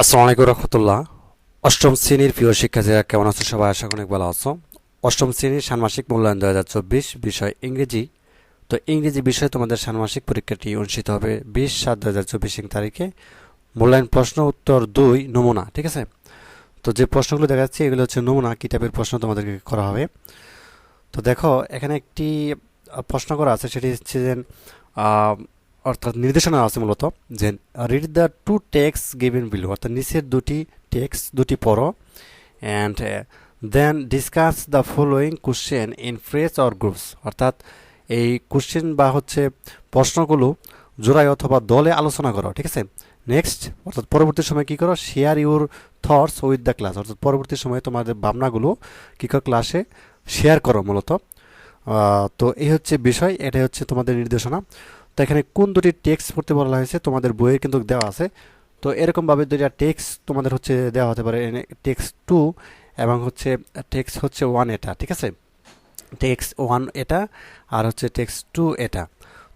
আসসালামু আলাইকুম রহমতুল্লাহ। অষ্টম শ্রেণির প্রিয় শিক্ষার্থীরা, কেমন আছো? সবাই আশা অনেক ভালো আছো। অষ্টম শ্রেণির ষান্মাসিক মূল্যায়ন দু হাজার চব্বিশ বিষয় ইংরেজি। তো ইংরেজি বিষয়ে তোমাদের ষান্মাসিক পরীক্ষাটি অনুষ্ঠিত হবে বিশ সাত দু হাজার চব্বিশ তারিখে। মূল্যায়ন প্রশ্ন উত্তর দুই, নমুনা, ঠিক আছে? তো যে প্রশ্নগুলো দেখা যাচ্ছে এগুলো হচ্ছে নমুনা কী টাইপের প্রশ্ন তোমাদেরকে করা হবে। তো দেখো, এখানে একটি প্রশ্ন করা আছে, সেটি হচ্ছে যে অর্থাৎ নির্দেশনা আছে মূলত যে read the two texts given below অর্থাৎ নিচের দুটি টেক্স দুটি পড়ো and then discuss the following question in pairs or groups অর্থাৎ এই কোশ্চেন বা হচ্ছে প্রশ্নগুলো জোড়ায় অথবা দলে আলোচনা করো, ঠিক আছে? নেক্সট অর্থাৎ পরবর্তী সময় কী করো? Share your thoughts with the class অর্থাৎ পরবর্তী সময়ে তোমাদের ভাবনাগুলো কী করো ক্লাসে শেয়ার করো মূলত। তো এই হচ্ছে বিষয়, এটাই হচ্ছে তোমাদের নির্দেশনা। তো এখানে কোন দুটি টেক্সট পড়তে বলা হয়েছে তোমাদের বইয়ে কিন্তু দেওয়া আছে। তো এরকমভাবে দুইটা টেক্সট তোমাদের হচ্ছে দেওয়া হতে পারে টেক্সট টু এবং হচ্ছে টেক্সট হচ্ছে ওয়ান এটা, ঠিক আছে? টেক্সট ওয়ান এটা আর হচ্ছে টেক্সট টু এটা।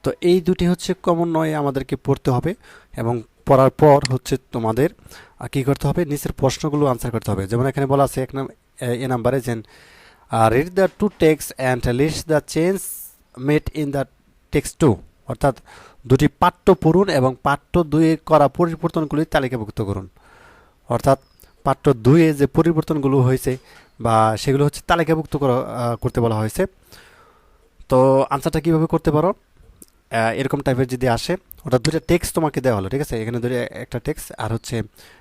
তো এই দুটি হচ্ছে কমন নয় আমাদেরকে পড়তে হবে এবং পড়ার পর হচ্ছে তোমাদের কী করতে হবে? নিচের প্রশ্নগুলো আনসার করতে হবে। যেমন এখানে বলা আছে এক নাম, এ নাম্বারে যে read the two text and list the change made in the text two অর্থাৎ দুটি পাঠ্য পড়ুন এবং পাঠ্য দুইয়ে করা পরিবর্তনগুলি তালিকাভুক্ত করুন। অর্থাৎ পাঠ্য দুইয়ে যে পরিবর্তনগুলো হয়েছে বা সেগুলো হচ্ছে তালিকাভুক্ত করা করতে বলা হয়েছে। তো আনসারটা কীভাবে করতে পারো? এরকম টাইপের যদি আসে, অর্থাৎ দুটো টেক্সট তোমাকে দেওয়া হলো, ঠিক আছে? এখানে দুটো একটা টেক্সট আর হচ্ছে,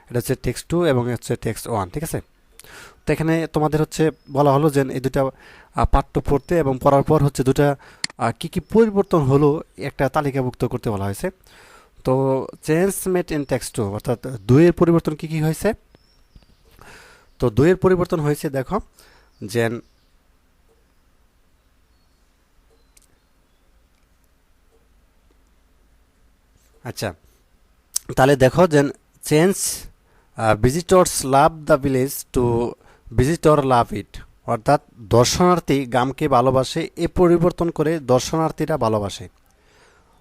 এটা হচ্ছে টেক্সট টু এবং হচ্ছে টেক্সট ওয়ান ঠিক আছে? তো এখানে তোমাদের হচ্ছে বলা হলো যে এই দুটা পাঠ্য পড়তে এবং পড়ার পর হচ্ছে দুটা কি কি পরিবর্তন হলো একটা তালিকাভুক্ত করতে বলা হয়েছে। তো change made in text two, অর্থাৎ দুইয়ের পরিবর্তন কি কি হয়েছে? তো দুইয়ের পরিবর্তন হয়েছে, দেখো, যেন আচ্ছা তাহলে দেখো যে change visitors love the village to visitor love it অর্থাৎ দর্শনার্থী গ্রামকে ভালোবাসে, এ পরিবর্তন করে দর্শনার্থীরা ভালোবাসে।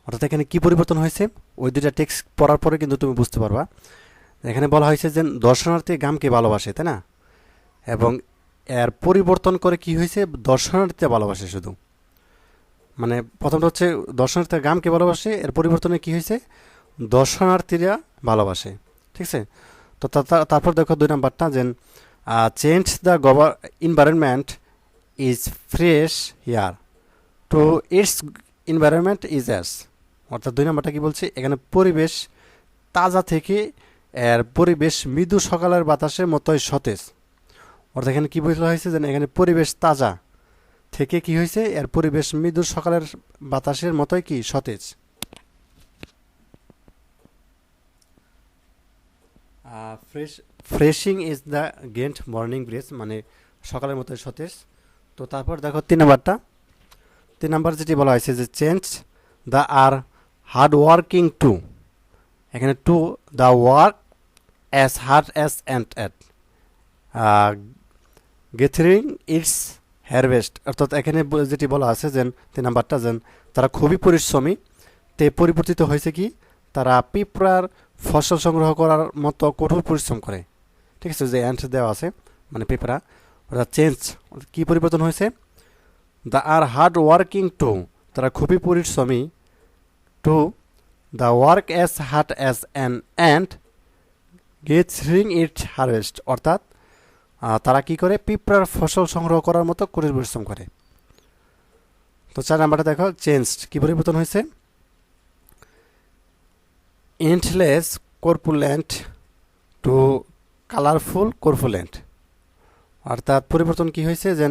অর্থাৎ এখানে কি পরিবর্তন হয়েছে? ওই দুইটা টেক্সট পড়ার পরে কিন্তু তুমি বুঝতে পারবা। এখানে বলা হয়েছে যে দর্শনার্থী গ্রামকে ভালোবাসে, তাই না? এবং এর পরিবর্তন করে কি হয়েছে? দর্শনার্থীরা ভালোবাসে শুধু। মানে প্রথমটা হচ্ছে দর্শনার্থীরা গ্রামকে ভালোবাসে, এর পরিবর্তনে কি হয়েছে? দর্শনার্থীরা ভালোবাসে, ঠিক আছে? তা- তারপর দেখো দুই নাম্বারটা যে চেঞ্জ দ্য গভার environment is fresh here to its environment is as অর্থাৎ দুই নাম্বারটা কি বলছে? এখানে পরিবেশ তাজা থেকে, এর পরিবেশ মৃদু সকালের বাতাসের মতোই সতেজ। অর্থাৎ এখানে কী বলা হয়েছে? যে এখানে পরিবেশ তাজা থেকে কি হয়েছে? এর পরিবেশ মৃদু সকালের বাতাসের মতোই কি? সতেজ। Fresh freshing is the gentle morning breeze মানে সকালের মতো সতেজ। তো তারপর দেখো তিন নাম্বারটা। তিন নাম্বার যেটি বলা হয়েছে যে change the are hard working to এখানে to the work as hard as and at gathering its harvest অর্থাৎ এখানে যেটি বলা আছে যে তিন নাম্বারটা যেন তারা খুবই পরিশ্রমী। তে পরিবর্তিত হয়েছে কি? তারা পিঁপড়ার ফসল সংগ্রহ করার মতো কঠোর পরিশ্রম করে। ঠিক আছে, যে অ্যান্ট দেওয়া আছে মানে পিঁপড়া অর্থাৎ চেঞ্জ কি পরিবর্তন হয়েছে? The are hard working to তারা খুবই পরিশ্রমী to the work as hard as an and gathering it harvest অর্থাৎ তারা কি করে? পিঁপড়ার ফসল সংগ্রহ করার মতো কঠিন পরিশ্রম করে। তো চার নাম্বারটা দেখো চেঞ্জ কি পরিবর্তন হয়েছে? ইন্টলেস কর্পুলেন্ট টু কালারফুল কর্পুলেন্ট অর্থাৎ পরিবর্তন কি হয়েছে? যে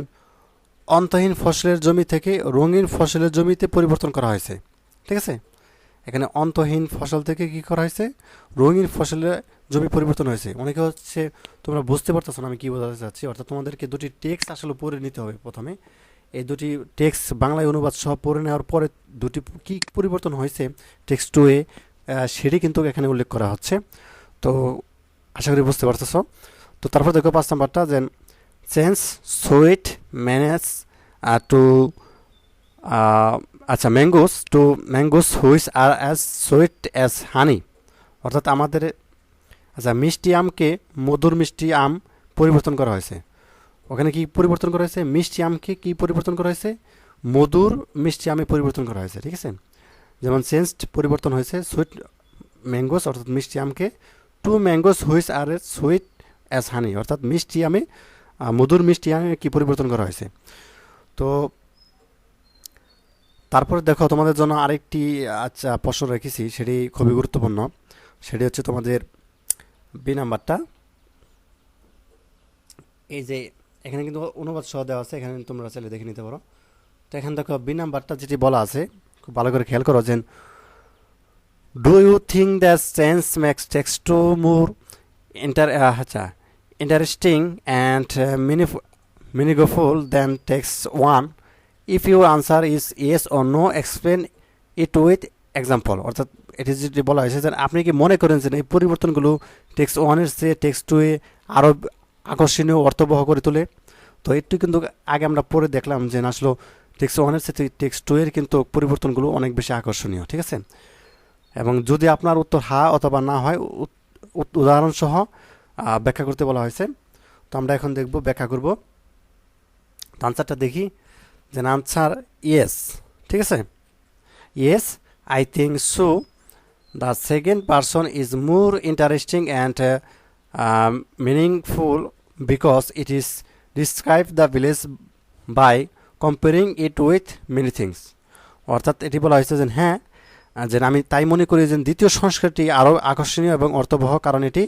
অন্তহীন ফসলের জমি থেকে রঙিন ফসলের জমিতে পরিবর্তন করা হয়েছে। ঠিক আছে? এখানে অন্তহীন ফসল থেকে কি করা হয়েছে? রঙিন ফসলের জমি পরিবর্তন হয়েছে। অনেকে হচ্ছে, তোমরা বুঝতে পারতেছো না আমি কী বোঝাতে চাচ্ছি। অর্থাৎ তোমাদেরকে দুটি টেক্সট আসলে পড়ে নিতে হবে প্রথমে। এই দুটি টেক্সট বাংলায় অনুবাদ সহ পড়ে নেওয়ার পরে দুটি কি পরিবর্তন হয়েছে? টেক্সট টু এ সেটি কিন্তু এখানে উল্লেখ করা হচ্ছে। তো আশা করি বুঝতে পারতেছো। তো তারপর দেখো পাঁচ নাম্বারটা যে চেঞ্জ সুইট ম্যানেজ টু আচ্ছা mangoes to mangoes which are as sweet as honey অর্থাৎ আমাদের আচ্ছা মিষ্টি আমকে মধুর মিষ্টি আম পরিবর্তন করা হয়েছে। ওখানে কি পরিবর্তন করা হয়েছে? মিষ্টি আমকে কি পরিবর্তন করা হয়েছে? মধুর মিষ্টি আমে পরিবর্তন করা হয়েছে, ঠিক আছে? যেমন চেঞ্জড পরিবর্তন হয়েছে সুইট ম্যাঙ্গোস অর্থাৎ মিষ্টি আমকে to mangoes which are a sweet as honey অর্থাৎ মিষ্টি আমি মধুর মিষ্টি আমি কি পরিবর্তন করা হয়েছে? তো তারপর দেখো তোমাদের জন্য আরেকটি আচ্ছা প্রশ্ন রেখেছি, সেটি খুবই গুরুত্বপূর্ণ। সেটি হচ্ছে তোমাদের বি নাম্বারটা। এই যে এখানে কিন্তু অনুবাদ সহ দেওয়া আছে, এখানে তোমরা চাইলে দেখে নিতে পারো। তো এখানে দেখো বি নাম্বারটা যেটি বলা আছে, খুব ভালো করে খেয়াল করো যে do you think that sense makes text two more inter আচ্ছা interesting and meaningful then text one if your answer is yes or no explain it with example অর্থাৎ এটি যেটি বলা হয়েছে যে আপনি কি মনে করেন যে এই পরিবর্তনগুলো টেক্সট ওয়ানের চেয়ে টেক্সট টুয়ে আরও আকর্ষণীয়, অর্থবহ করে তোলে? তো একটু কিন্তু আগে আমরা পড়ে দেখলাম যে আসলে টেক্সট ওয়ানের সাথে টেক্সট টু এর কিন্তু পরিবর্তনগুলো অনেক বেশি আকর্ষণীয়, ঠিক আছে? এবং যদি আপনার উত্তর হা অথবা না হয় উদাহরণসহ ব্যাখ্যা করতে বলা হয়েছে। তো আমরা এখন দেখব, ব্যাখ্যা করব। আনসারটা দেখি। যে আনসার ইয়েস ঠিক আছে? Yes I think so the second person is more interesting and meaningful because it is describe the village by comparing it with many things অর্থাৎ এটি বলা হয়েছে যে হ্যাঁ যে আমি তাই মনে করি যে দ্বিতীয় সংস্কারটি আরও আকর্ষণীয় এবং অর্থবহ কারণ এটি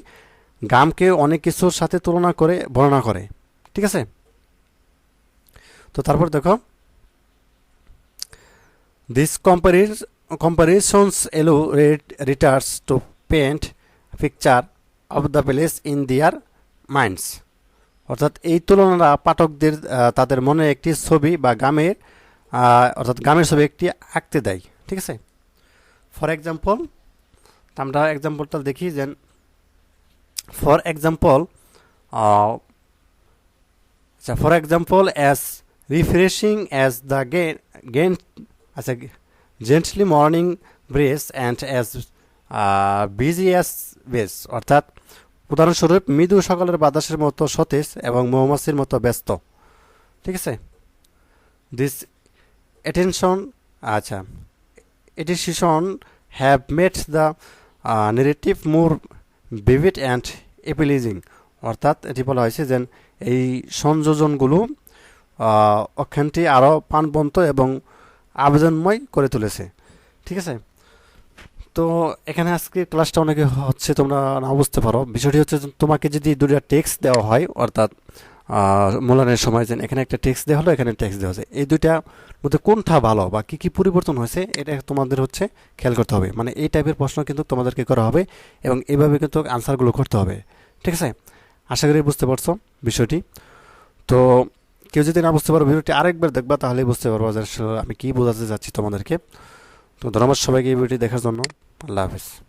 গামকে অনেক কিছুর সাথে তুলনা করে, বর্ণনা করে। ঠিক আছে? তো তারপর দেখো। This comparison comparisons allow readers to paint picture of the place in their minds অর্থাৎ এই তুলনারা পাঠকদের তাদের মনে একটি ছবি বা গামের অর্থাৎ গ্রামের ছবি একটি আঁকতে দেয়। ঠিক আছে? ফর এক্সাম্পল আমরা এক্সাম্পলটা দেখি যে ফর এক্সাম্পল আচ্ছা for example as refreshing as the gain আচ্ছা gently morning breeze and as busy as bees অর্থাৎ উদাহরণস্বরূপ মৃদু সকালের বাতাসের মতো সতেজ এবং মৌমাছির মতো ব্যস্ত। ঠিক আছে? দিস অ্যাটেনশন আচ্ছা addition have made the negative more vivid and appealing অর্থাৎ এটি বলা হয়েছে যে এই সংযোজনগুলো অক্ষানটি আরও প্রাণবন্ত এবং আবেদনময় করে তুলেছে। ঠিক আছে? তো এখানে আজকে ক্লাসটা অনেকে হচ্ছে তোমরা না বুঝতে পারো। বিষয়টি হচ্ছে তোমাকে যদি দুটা টেক্সট দেওয়া হয়, অর্থাৎ মূল্যায়নের সময় যে এখানে একটা ট্যাক্স দেওয়া হলো, এখানে ট্যাক্স দেওয়া হয়েছে। এই দুইটা মধ্যে কোনটা ভালো বা কি কি পরিবর্তন হয়েছে, এটা তোমাদের হচ্ছে খেয়াল করতে হবে। মানে এই টাইপের প্রশ্ন কিন্তু তোমাদেরকে করা হবে এবং এইভাবে কিন্তু আনসারগুলো করতে হবে। ঠিক আছে? আশা করি বুঝতে পারছ বিষয়টি। তো কেউ যদি না বুঝতে পারো ভিডিওটি আরেকবার দেখবা, তাহলেই বুঝতে পারব যে আমি কী বোঝাতে যাচ্ছি তোমাদেরকে। তো ধন্যবাদ সবাইকে এই ভিডিওটি দেখার জন্য। আল্লাহ হাফিজ।